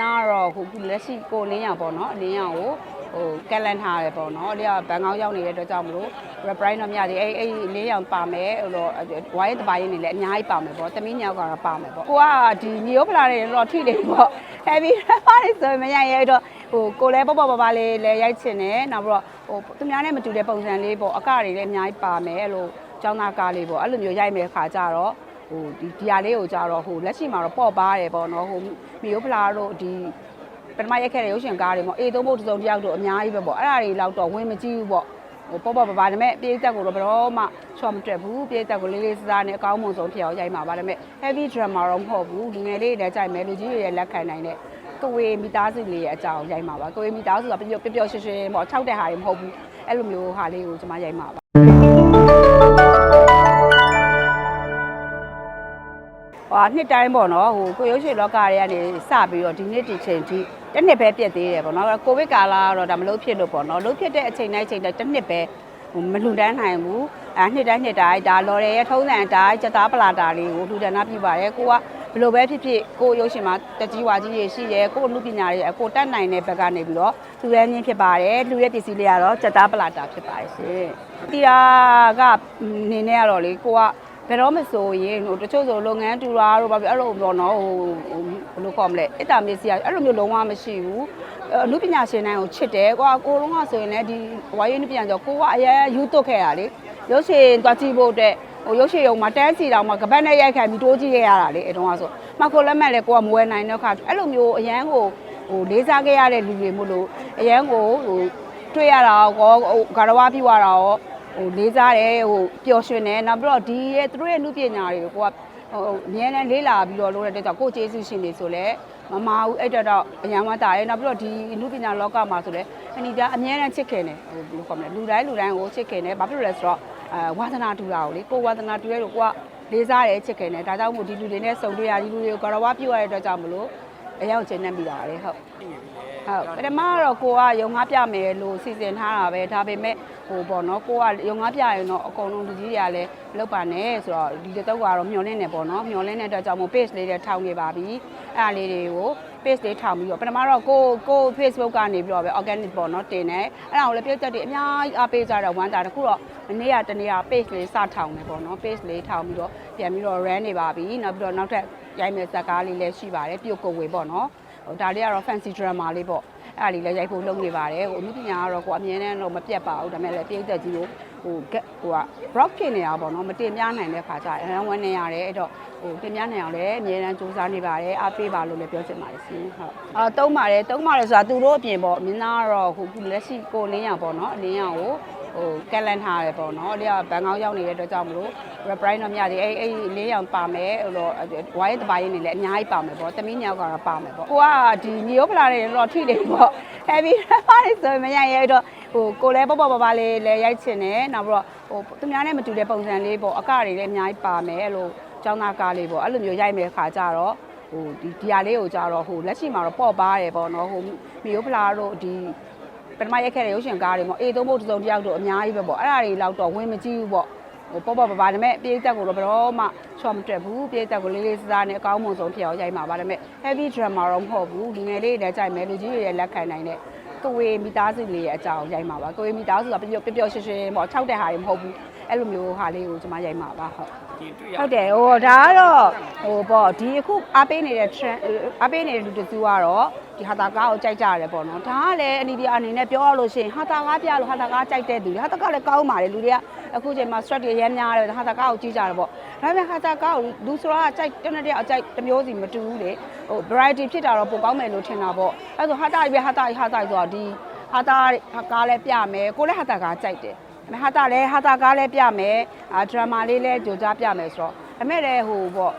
နာကတော့ဟိုခုလက်ရှိကိုလင်းရောင်ပေါ့နော်အလင်းရောင်ကိုဟိုကက်လန်ထားတယ်ပေါ့နော်အဲ့ဒါဘန်ကောက်ရောက်နေတဲ့အတွက်ကြောင့်မလို့ reprint တော့မရသေးအဲ့အဲ့လင်းရောင်ပါမယ်ဟိုတော့ဝိုင်းတပိုင်းနေလည်းအများကြီးပါမယ်ပေါ့တမီးညောက်ကတော့ပါမယ်ပေါ့ကိုကဒီညိုးဖလာတွေတော့ထိတယ်ပေါ့ heavy ပါလေဆိုရင်မရရတော့ဟိုကိုလည်းပေါ့ပေါ့ပါပါလေးလည်းရိုက်ချင်တယ်နောက်ပြီးတော့ဟိုသူများနဲ့မတူတဲ့ပုံစံလေးပေါ့အကတွေလည်းအများကြီးပါမယ်အဲ့လိုចောင်းသားကားလေးပေါ့အဲ့လိုမျိုးရိုက်မယ်ခါကြတော့ ဟိုဒီဒီဟာလေးကိုကြတော့ဟိုလက်ရှိမှာတော့ပေါ့ပါတယ်ပေါ့နော်ဟိုမီယိုဖလာတို့ဒီပထမရက်ခဲ့တဲ့ရုပ်ရှင်ကားတွေပေါ့အေသုံးဖို့တစ်စုံတစ်ယောက်တို့အများကြီးပဲပေါ့အဲ့ဒါတွေလောက်တော့ဝင်မကြည့်ဘူးပေါ့ဟိုပေါ့ပေါ့ပါပါဒါပေမဲ့ပြေးသက်ကိုတော့ဘယ်တော့မှချော်မတွက်ဘူးပြေးသက်ကိုလေးလေးစားစားနဲ့အကောင်းမွန်ဆုံးဖြစ်အောင်ရိုက်မှာပါဒါပေမဲ့ heavy drama တော့မဟုတ်ဘူးလူငယ်လေးတွေလည်းကြိုက်မယ်လူကြီးတွေလည်းလက်ခံနိုင်တဲ့ကဝေမိသားစုလေးရဲ့အကြောင်းရိုက်မှာပါကဝေမိသားစုကပျော်ပျော်ရွှင်ရွှင်ပေါ့ခြောက်တဲ့ဟာတွေမဟုတ်ဘူးအဲ့လိုမျိုးဟာလေးကိုကျွန်မရိုက်မှာပါ နှစ်တိုင်းပေါ့နော်ဟိုကိုရုပ်ရှင်လောကတွေကနေစပြီးတော့ဒီနေ့ဒီချိန်ထိတစ်နှစ်ပဲပြည့်သေးတယ်ပေါ့နော်ကိုဗစ်ကာလကတော့ဒါမလို့ဖြစ်လို့ပေါ့နော်လို့ဖြစ်တဲ့အချိန်တိုင်းချိန်တိုင်းတစ်နှစ်ပဲဟိုမလှူဒန်းနိုင်ဘူးအဲနှစ်တိုင်းနှစ်တိုင်းဒါလော်ရရဲ့ထုံးစံအတိုင်းစက်သားပလာတာလေးကိုလှူဒန်းနာပြပါတယ်ကိုကဘယ်လိုပဲဖြစ်ဖြစ်ကိုရုပ်ရှင်မှာတကြီးဝါကြီးတွေရှိတယ်ကိုအမှုပညာတွေအကိုတတ်နိုင်တဲ့ဘက်ကနေပြီးတော့သူရင်းချင်းဖြစ်ပါတယ်လူရဲ့ပစ္စည်းလေးကတော့စက်သားပလာတာဖြစ်ပါတယ်ရှင်တီယာကနေနဲ့ကတော့လေကိုက ဘယ်တော့မဆိုရင်ဟိုတချို့ဆိုလုပ်ငန်းတူတာတို့ဘာဖြစ်အဲ့လိုပေါ့နော်ဟိုဟိုဘယ်လိုခေါ်မလဲအတ္တမစ္စည်းအဲ့လိုမျိုးလုံးဝမရှိဘူးအမှုပညာရှင်တိုင်းကိုချစ်တယ်ကွာကိုလုံးကဆိုရင်လည်းဒီဝါရင်းပညာကျော်ကိုကအရင်ယူသွတ်ခဲ့တာလေရုပ်ရှင်တွားကြည့်ဖို့အတွက်ဟိုရုပ်ရှင်ရုံမှာတန်းစီတောင်မှကပတ်နဲ့ရိုက်ခံပြီးတိုးကြည့်ခဲ့ရတာလေအဲတုန်းကဆိုမှကိုလက်မဲ့လည်းကိုကမဝယ်နိုင်တော့ခါအဲ့လိုမျိုးအရန်ကိုဟိုလေးစားခဲ့ရတဲ့လူတွေမို့လို့အရန်ကိုဟိုတွေ့ရတာရောဟိုဂါရဝပြွားတာရော ဟိုလေးစားတယ်ဟိုပျော်ရွှင်တယ်နောက်ပြီးတော့ဒီရဲ့သူတို့ရဲ့လူပညာတွေကိုကိုကဟိုအမြဲတမ်းလေးလာပြီးတော့လုပ်တဲ့အတွက်ကြောင့်ကိုကျေးဇူးရှင်နေဆိုလဲမမဘူးအဲ့တော့တော့အရန်ဝတ်တာရယ်နောက်ပြီးတော့ဒီလူပညာလောကမှာဆိုလဲအနီဒါအမြဲတမ်းချစ်ခင်တယ်ဟိုဘယ်လိုခေါ်မလဲလူတိုင်းလူတိုင်းကိုချစ်ခင်တယ်ဘာဖြစ်လို့လဲဆိုတော့အဲဝါသနာတူတာကိုလေကိုဝါသနာတူရဲလို့ကိုကလေးစားတယ်ချစ်ခင်တယ်ဒါကြောင့်မို့ဒီလူတွေနဲ့စုံတွေ့ရဒီလူတွေကိုကတော့ဝါပြုတ်ရတဲ့အတွက်ကြောင့်မလို့ အရောက်ကျင်းနေမိတာလေဟုတ်ဟုတ်ပထမကတော့ကိုကရုံငါးပြမယ်လို့စီစဉ်ထားတာပဲဒါပေမဲ့ဟိုပေါ့နော်ကိုကရုံငါးပြရင်တော့အကုန်လုံးလူကြီးတွေကလည်းလောက်ပါနဲ့ဆိုတော့ဒီတစ်တော့ကတော့မျောလင်းနေပေါ့နော်မျောလင်းတဲ့အတွက်ကြောင့်မို့ page လေးတွေထောင်နေပါပြီအဲ့ဒါလေးတွေကို page လေးထောင်ပြီးတော့ပထမတော့ကိုကို Facebook ကနေပြီးတော့ပဲ organic ပေါ့နော်တင်တယ်အဲ့ဒါကိုလည်းပြည့်သက်တွေအများကြီးအားပေးကြတော့ဝမ်းတာတခုတော့မနေ့ကတနေ့က page လေးစထောင်နေပေါ့နော် page လေးထောင်ပြီးတော့ပြန်ပြီးတော့ run နေပါပြီနောက်ပြီးတော့နောက်ထပ်ရိုက်မယ်ဇာတ်ကားလေးလည်းရှိပါတယ်ပြုတ်ကိုဝေပေါ့နော်ဟိုဒါလေးကတော့ fancy drama လေးပေါ့အဲ့ဒါလေးလည်းရိုက်ဖို့လုပ်နေပါတယ်ဟိုအမှုပညာကတော့ကိုအမြဲတမ်းတော့မပြတ်ပါဘူးဒါပေမဲ့လည်းပြိသက်ကြီးကို ဟိုကက်ဟိုက rock ဖြစ်နေတာပေါ့နော်မတင်ပြနိုင်တဲ့ခါကျရင်အရန်ဝန်းနေရတယ်အဲ့တော့ဟိုတင်ပြနိုင်အောင်လည်းအမြဲတမ်းစူးစမ်းနေပါတယ်အားပေးပါလို့လည်းပြောချင်ပါတယ်ရှင်ဟုတ်အာတုံးပါတယ်တုံးပါတယ်ဆိုတာသူတို့အပြင်ပေါ့မင်းသားကတော့ဟိုခုလက်ရှိကိုလင်းရောင်ပေါ့နော်အလင်းရောင်ကို ဟိုကက်လန်ထားတယ်ပေါ့နော်အဲ့ဒါဘန်ကောက်ရောက်နေတဲ့အတွက်ကြောင့်မလို့ reprint တော့မရသေးအဲ့အဲ့လင်းရောင်ပါမယ်ဟိုတော့ဝိုင်းတပိုင်းနေလည်းအများကြီးပါမယ်ပေါ့တမီးညောက်ကတော့ပါမယ်ပေါ့ကိုကဒီညိုးဖလာတွေတော့ထိတယ်ပေါ့ heavy ပါလေဆိုရင်မရရတော့ဟိုကိုလည်းပေါ့ပေါ့ပါပါလေးလည်းရိုက်ချင်တယ်နောက်ပြီးတော့ဟိုသူများနဲ့မတူတဲ့ပုံစံလေးပေါ့အကတွေလည်းအများကြီးပါမယ်အဲ့လိုចောင်းသားကားလေးပေါ့အဲ့လိုမျိုးရိုက်မယ်ခါကြတော့ဟိုဒီဒီဟာလေးကိုကြတော့ဟိုလက်ရှိမှာတော့ပေါ့ပါတယ်ပေါ့နော်ဟိုမီယိုဖလာတို့ဒီ ပထမရက်ခဲ့တဲ့ရုပ်ရှင်ကားတွေပေါ့အေသုံးဖို့တစ်စုံတစ်ယောက်တို့အများကြီးပဲပေါ့အဲ့ဒါတွေလောက်တော့ဝင်မကြည့်ဘူးပေါ့ဟိုပေါ့ပေါ့ပါပါဒါပေမဲ့ပြေးသက်ကိုတော့ဘယ်တော့မှချော်မတွက်ဘူးပြေးသက်ကိုလေးလေးစားစားနဲ့အကောင်းမွန်ဆုံးဖြစ်အောင်ရိုက်မှာပါဒါပေမဲ့ heavy drama တော့မဟုတ်ဘူးလူငယ်လေးတွေလည်းကြိုက်မယ်လူကြီးတွေလည်းလက်ခံနိုင်တဲ့ကဝေမိသားစုလေးရဲ့အကြောင်းရိုက်မှာပါကဝေမိသားစုကပျော်ပျော်ပျော်ရွှင်ရွှင်ပေါ့ခြောက်တဲ့ဟာတွေမဟုတ်ဘူး အဲ့လိုမျိုးဟာလေးကိုကျွန်မရိုက်မှာပါဟုတ်ဒီတွေ့ရဟုတ်တယ်ဟိုဒါကတော့ဟိုပေါ့ဒီအခုအားပေးနေတဲ့ trend အားပေးနေတဲ့လူတစုကတော့ဒီဟာတာကားကိုကြိုက်ကြရတယ်ပေါ့နော်ဒါကလည်းအနီဒီအနေနဲ့ပြောရလို့ရှိရင်ဟာတာကားပြလို့ဟာတာကားကြိုက်တဲ့သူတွေဟာတာကားလည်းကောင်းပါတယ်လူတွေကအခုချိန်မှာ stress တွေရမ်းများတယ်ဟာတာကားကိုကြည့်ကြတယ်ပေါ့ဒါပေမဲ့ဟာတာကားကိုလူဆိုတော့ကြိုက်တနေ့တည်းအကြိုက်တစ်မျိုးစီမတူဘူးလေဟို variety ဖြစ်တာတော့ပိုကောင်းမယ်လို့ထင်တာပေါ့အဲ့ဆိုဟာတာကြီးပဲဟာတာကြီးဟာတာကြီးဆိုတော့ဒီဟာတာဟာကားလည်းပြမယ်ကိုလည်းဟာတာကားကြိုက်တယ်အမေ ဟာတာလည်းဟာတာကားလည်းပြမယ်အာဒရမာလေးလည်းကြိုကြားပြမယ်ဆိုတော့အမေလည်းဟိုပေါ့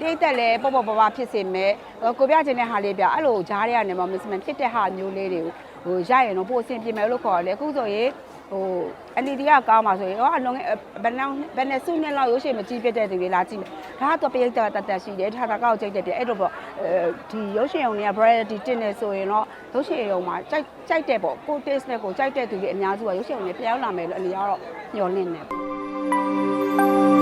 တိတ်တက်လည်းပေါ့ပေါ့ပါပါဖြစ်စေမယ်ကိုပြချင်တဲ့ဟာလေးပြအဲ့လိုဂျားတွေကနေမှမစမဖြစ်တဲ့ဟာမျိုးလေးတွေကိုဟိုရရင်တော့ပို့အဆင်ပြေမယ်လို့ခေါ်တယ်အခုဆိုရင် ဟို LED ကကောင်းပါဆိုရင်ဟောအလုံးဘယ်နှဘယ်နဲ့စုနှစ်လောက်ရုပ်ရှင်မကြည့်ပြတဲ့သူတွေလာကြည့်မယ်ဒါကတော့ပရိသတ်တတ်တတ်ရှိတယ်ထာတာကောက်ကြိုက်တဲ့ပြအဲ့လိုပေါ့အဲဒီရုပ်ရှင်ုံတွေက variety တင်နေဆိုရင်တော့ရုပ်ရှင်ုံမှာကြိုက်ကြိုက်တဲ့ပေါ့ကို taste နဲ့ကိုကြိုက်တဲ့သူတွေအများစုကရုပ်ရှင်ုံတွေပြောင်းလာမယ်လို့အလျောက်တော့ညှော်လင့်နေပေါ့